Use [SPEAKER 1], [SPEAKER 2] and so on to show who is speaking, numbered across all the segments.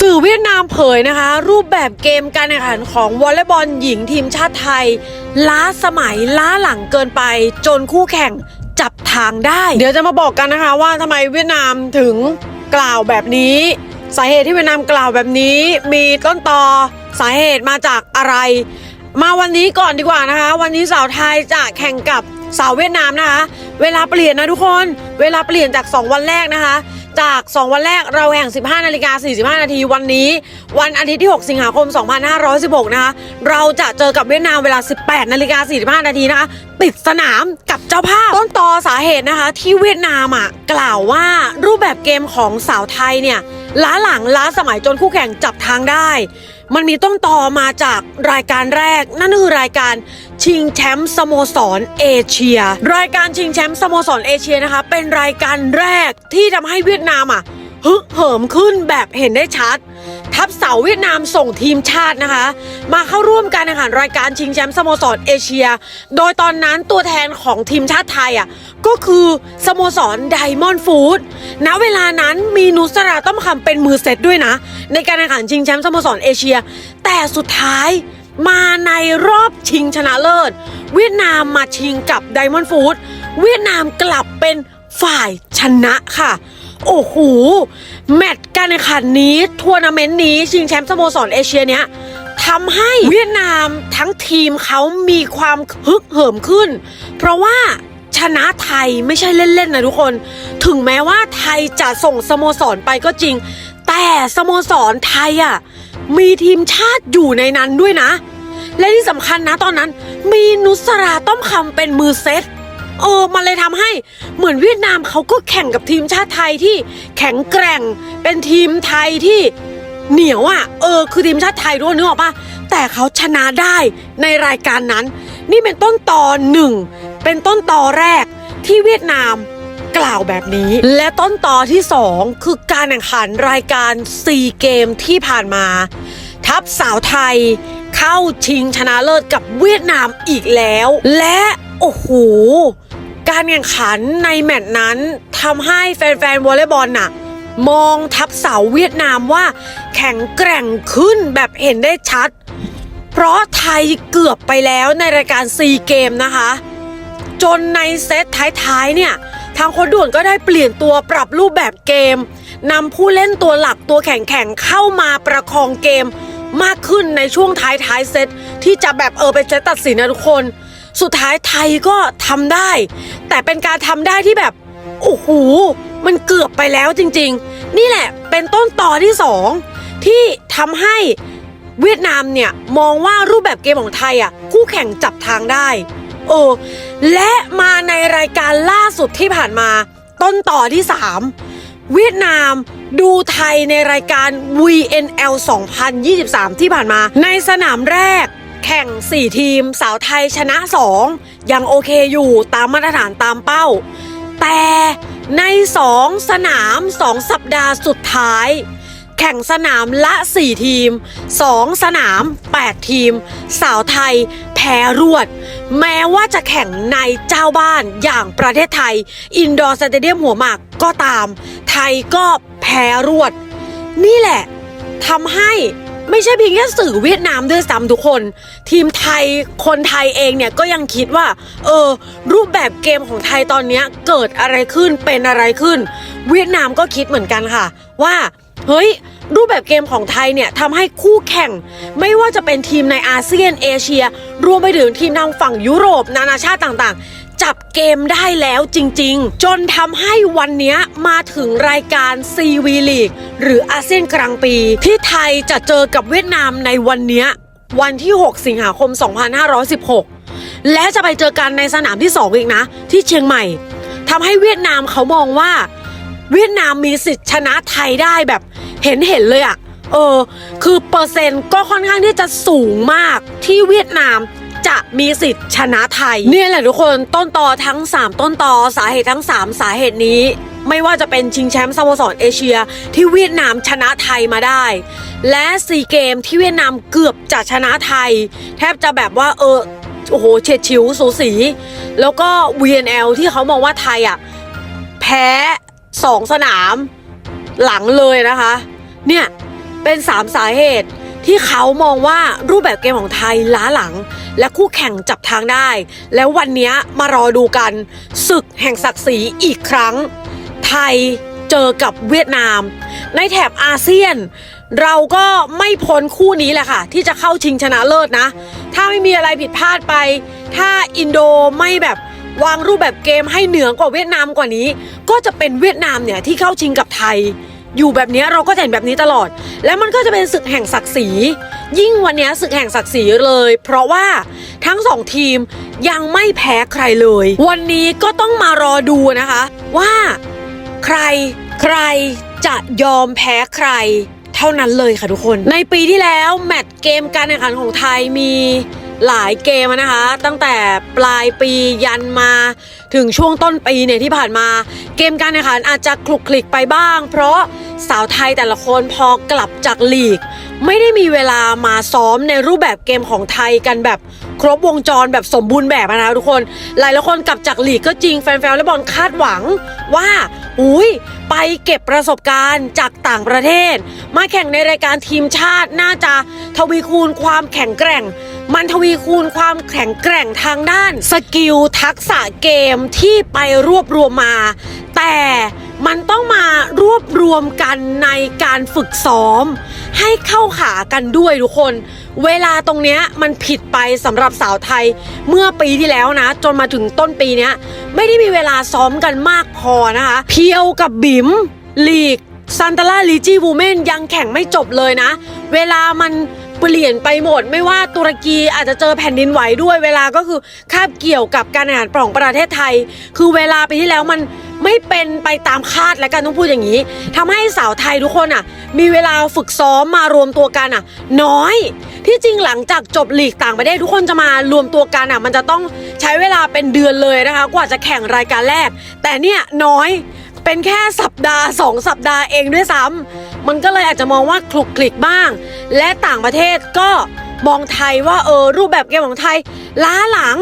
[SPEAKER 1] สื่อเวียดนามเผยนะคะ รูปแบบเกมการแข่งขันของวอลเลย์บอลหญิงทีมชาติไทย ล้าสมัยล้าหลังเกินไป จนคู่แข่งจับทางได้ เดี๋ยวจะมาบอกกันนะคะว่าทำไมเวียดนามถึงกล่าวแบบนี้ สาเหตุที่เวียดนามกล่าวแบบนี้ มีต้นตอสาเหตุมาจากอะไร มาวันนี้ก่อนดีกว่านะคะ วันนี้สาวไทยจะแข่งกับสาวเวียดนามนะคะ เวลาเปลี่ยนนะทุกคน เวลาเปลี่ยนจาก 2 วันแรกนะคะ จาก 2 วันแรกเราแข่ง 15 นาฬิกา 45 นาทีวันนี้ วันอาทิตย์ที่ 6 สิงหาคม 2516 นะคะ เราจะเจอกับเวียดนามเวลา 18 นาฬิกา 45 นาทีนะคะปิดสนามกับเจ้าภาพ ต้นตอสาเหตุนะคะ ที่เวียดนามอะกล่าวว่ารูปแบบเกมของสาวไทยเนี่ย ล้าหลังล้าสมัยจนคู่แข่งจับทางได้ มันมีต้นตอมาจากรายการแรก นั่นคือรายการชิงแชมป์สโมสรเอเชีย รายการชิงแชมป์สโมสรเอเชียนะคะ เป็นรายการแรกที่ทำให้เวียดนามอะ ฮึกเหิมขึ้นแบบเห็นได้ชัด ทัพเสาเวียดนามส่งทีมชาตินะคะ มาเข้าร่วมการแข่งขันรายการชิงแชมป์สโมสรเอเชีย โดยตอนนั้นตัวแทนของทีมชาติไทยอะก็คือสโมสรไดมอนด์ฟู้ดณเวลานั้นมีนุสราต้อมคำเป็นมือเซตด้วยนะ ในการแข่งขันชิงแชมป์สโมสรเอเชีย แต่สุดท้ายมาในรอบชิงชนะเลิศ เวียดนามมาชิงกับไดมอนด์ฟู้ดเวียดนามกลับเป็นฝ่ายชนะค่ะ โอ้โห แมตช์การแข่งขันนี้ทัวร์นาเมนต์นี้ ชิงแชมป์สโมสรเอเชียเนี้ยทำให้เวียดนามทั้งทีมเขามีความฮึกเหิมขึ้น เพราะว่าชนะไทยไม่ใช่เล่น ๆ นะทุกคน ถึงแม้ว่าไทยจะส่งสโมสรไปก็จริง แต่สโมสรไทยอะมีทีมชาติอยู่ในนั้นด้วยนะ และที่สำคัญนะตอนนั้น มีนุสราต้อมคำเป็นมือเซต เออมันเลยทำให้เหมือนเวียดนามเขาก็แข่งกับทีมชาติไทยที่แข็งแกร่ง เป็นทีมไทยที่เหนียวอะ่ะเออคือทีมชาติไทยด้วยนึกออกปะแต่เขาชนะได้ในรายการนั้น นี่เป็นต้นตอหนึ่งเป็นต้นตอแรกที่เวียดนามกล่าวแบบนี้ และต้นตอที่สองคือการแข่งขันรายการซีเกมที่ผ่านมา ทัพสาวไทยเข้าชิงชนะเลิศกับเวียดนามอีกแล้ว และ โอ้โห การแข่งขันในแมตช์นั้นทำให้แฟนๆวอลเลย์บอลน่ะ มองทัพสาวเวียดนามว่า แข็งแกร่งขึ้นแบบเห็นได้ชัด เพราะไทยเกือบไปแล้วในรายการซีเกมนะคะ จนในเซตท้ายๆเนี่ย ทางโค้ชด่วนก็ได้เปลี่ยนตัวปรับรูปแบบเกมนำผู้เล่นตัวหลักตัวแข็งๆเข้ามาประคองเกมมากขึ้นในช่วงท้ายๆเซตที่จะแบบเออเป็นเซตตัดสินนะทุกคน สุดท้ายไทยก็ทำได้ แต่เป็นการทำได้ที่แบบ โอ้โห มันเกือบไปแล้วจริง ๆ นี่แหละเป็นต้นต่อที่สองที่ทำให้เวียดนามเนี่ยมองว่ารูปแบบเกมของไทยอะคู่แข่งจับทางได้เออและมาในรายการล่าสุดที่ผ่านมา ต้นต่อที่ 3 เวียดนามดูไทยในรายการ VNL 2023 ที่ผ่านมา ในสนามแรก แข่ง 4 ทีม สาวไทยชนะ 2 ยังโอเคอยู่ตามมาตรฐานตามเป้า แต่ใน 2 สนาม 2 สัปดาห์สุดท้าย แข่งสนามละ 4 ทีม 2 สนาม 8 ทีม สาวไทย แพ้รวด แม้ว่าจะแข่งในเจ้าบ้านอย่างประเทศไทย อินดอร์สเตเดียมหัวหมากก็ตาม ไทยก็แพ้รวด นี่แหละทำให้ ไม่ใช่เพียงแค่สื่อเวียดนามด้วยซ้ำทุกคน ทีมไทยคนไทยเองเนี่ยก็ยังคิดว่า เออ รูปแบบเกมของไทยตอนนี้เกิดอะไรขึ้นเป็นอะไรขึ้น เวียดนามก็คิดเหมือนกันค่ะ ว่า เฮ้ย รูปแบบเกมของไทยเนี่ยทำให้คู่แข่ง ไม่ว่าจะเป็นทีมในอาเซียนเอเชีย รวมไปถึงทีมทางฝั่งยุโรป นานาชาติต่างๆ จับเกมได้แล้วจริง ๆ จนทำให้วันนี้มาถึงรายการ CV League หรืออาเซียนกลางปี ที่ไทยจะเจอกับเวียดนามในวันนี้วันที่ 6 สิงหาคม 2516 และจะไปเจอกันในสนามที่ 2 อีกนะ ที่เชียงใหม่ทำให้เวียดนามเขามองว่า เวียดนามมีสิทธิ์ชนะไทยได้แบบเห็นเห็นเลยอะ่ะเออ คือเปอร์เซ็นต์ก็ค่อนข้างที่จะสูงมากที่เวียดนาม จะมีสิทธิ์ชนะไทย เนี่ยแหละทุกคนต้นตอทั้ง 3 ต้นตอสาเหตุทั้ง 3 สาเหตุนี้ ไม่ว่าจะเป็นชิงแชมป์สโมสรเอเชีย ที่เวียดนามชนะไทยมาได้ และซีเกมที่เวียดนามเกือบจะชนะไทย แทบจะแบบว่าเออโอ้โหเฉียดฉิวสูสี แล้วก็ VNL ที่เขามองว่าไทยอะแพ้สองสนามหลังเลยนะคะ เนี่ยเป็น3สาเหตุ ที่เขามองว่ารูปแบบเกมของไทยล้าหลัง และคู่แข่งจับทางได้ แล้ววันนี้มารอดูกันศึกแห่งศักดิ์ศรีอีกครั้ง ไทยเจอกับเวียดนาม ในแถบอาเซียน เราก็ไม่พ้นคู่นี้แหละค่ะ ที่จะเข้าชิงชนะเลิศนะ ถ้าไม่มีอะไรผิดพลาดไป ถ้าอินโดไม่แบบวางรูปแบบเกมให้เหนือกว่าเวียดนามกว่านี้ ก็จะเป็นเวียดนามเนี่ยที่เข้าชิงกับไทย อยู่แบบนี้เราก็จะเห็นแบบนี้ตลอด และมันก็จะเป็นศึกแห่งศักดิ์ศรี ยิ่งวันนี้ศึกแห่งศักดิ์ศรีเลย เพราะว่าทั้งสองทีมยังไม่แพ้ใครเลย วันนี้ก็ต้องมารอดูนะคะ ว่าใครใครจะยอมแพ้ใคร เท่านั้นเลยค่ะทุกคน ในปีที่แล้วแมตช์เกมการแข่งขันของไทยมี หลายเกมนะคะ ตั้งแต่ปลายปียันมาถึงช่วงต้นปีเนี่ยที่ผ่านมา เกมการแข่งขันอาจจะคลุกคลิกไปบ้าง เพราะสาวไทยแต่ละคนพอกลับจากลีก ไม่ได้มีเวลามาซ้อมในรูปแบบเกมของไทยกันแบบครบวงจรแบบสมบูรณ์แบบนะคะทุกคน หลายๆคนกลับจากลีกก็จริงแฟนๆวอลเลย์บอลคาดหวังว่าอุ้ยไปเก็บประสบการณ์จากต่างประเทศ มาแข่งในรายการทีมชาติน่าจะทวีคูณความแข็งแกร่ง มันทวีคูณความแข็งแกร่งทางด้านสกิลทักษะเกมที่ไปรวบรวมมา แต่มันต้องมารวบรวมกันในการฝึกซ้อม ให้เข้าขากันด้วยทุกคน เวลาตรงเนี้ยมันผิดไปสำหรับสาวไทยเมื่อปีที่แล้วนะ จนมาถึงต้นปีเนี้ยไม่ได้มีเวลาซ้อมกันมากพอนะคะ เพียวกับบิมลีกซันตาร่าลีจีวูเมนยังแข่งไม่จบเลยนะ เวลามัน เปลี่ยนไปหมด ไม่ว่าตุรกีอาจจะเจอแผ่นดินไหวด้วยเวลาก็คือคาบเกี่ยวกับการแข่งขันของประเทศไทย คือเวลาปีที่แล้วมันไม่เป็นไปตามคาดและกันต้องพูดอย่างนี้ทำให้สาวไทยทุกคนอะ มีเวลาฝึกซ้อมมารวมตัวกันอะ น้อย ที่จริงหลังจากจบลีกต่างประเทศทุกคนจะมารวมตัวกันอะ มันจะต้องใช้เวลาเป็นเดือนเลยนะคะ กว่าจะแข่งรายการแรก แต่เนี่ยน้อยเป็นแค่สัปดาห์ 2 สัปดาห์เองด้วยซ้ำ มันก็เลยอาจจะมองว่าคลุกคลิกบ้าง และต่างประเทศก็มองไทยว่าเออรูปแบบเกมของไทย ล้าหลัง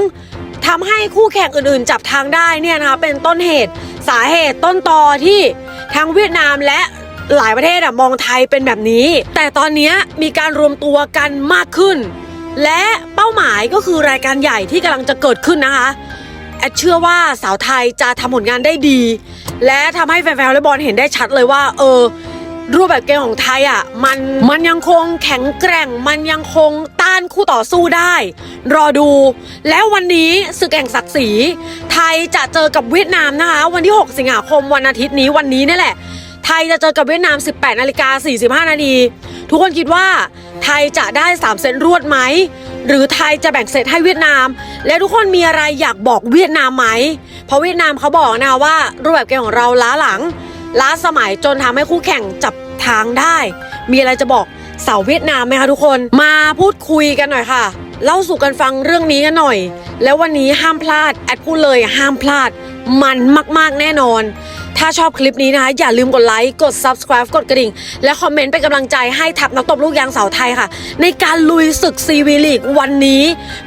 [SPEAKER 1] ทำให้คู่แข่งอื่นๆ จับทางได้เนี่ยนะคะเป็นต้นเหตุสาเหตุต้นตอที่ทั้งเวียดนามและหลายประเทศอะมองไทยเป็นแบบนี้ แต่ตอนนี้มีการรวมตัวกันมากขึ้น และเป้าหมายก็คือรายการใหญ่ที่กำลังจะเกิดขึ้นนะคะแอดเชื่อว่าสาวไทยจะทำผลงานได้ดี และทำให้แฟนๆวอลเลย์บอลเห็นได้ชัดเลยว่า เออ รูปแบบเกมของไทยอะมันมันยังคงแข็งแกร่ง มันยังคงต้านคู่ต่อสู้ได้ รอดู แล้ววันนี้ศึกแห่งศักดิ์ศรีไทยจะเจอกับเวียดนามนะคะ วันที่ 6 สิงหาคมวันอาทิตย์นี้วันนี้นี่แหละ ไทยจะเจอกับเวียดนาม 18นาฬิกา45นาทีทุกคนคิดว่าไทยจะได้ 3 เซตรวดไหม หรือไทยจะแบ่งเซตให้เวียดนาม และทุกคนมีอะไรอยากบอกเวียดนามไหม เพราะเวียดนามเขาบอกนะคะว่ารูปแบบเกมของเราล้าหลัง ล้าสมัยจนทำให้คู่แข่งจับทางได้ มีอะไรจะบอกสาวเวียดนามไหมคะทุกคนมาพูดคุยกันหน่อยค่ะ เล่าสู่กันฟังเรื่องนี้กันหน่อย แล้ววันนี้ห้ามพลาดแอดพูดเลยห้ามพลาดมันมากๆแน่นอน ถ้าชอบคลิปนี้นะคะอย่าลืมกดไลค์กด subscribe กดกระดิ่ง และคอมเมนต์เป็นกำลังใจให้ทัพนักตบลูกยางสาวไทยค่ะ ในการลุยศึกซีวีลีกวันนี้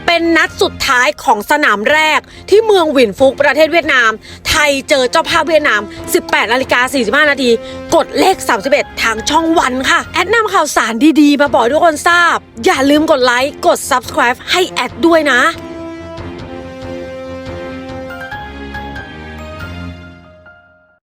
[SPEAKER 1] เป็นนัดสุดท้ายของสนามแรก ที่เมืองหวินฟุกประเทศเวียดนาม ไทยเจอเจ้าภาพเวียดนาม 18นาฬิกา45นาทีกดเลข 31 ทางช่องวันค่ะ แอดนำข่าวสารดีๆ มาบอกทุกคนทราบ อย่าลืมกดไลค์กด subscribe ให้แอดด้วยนะ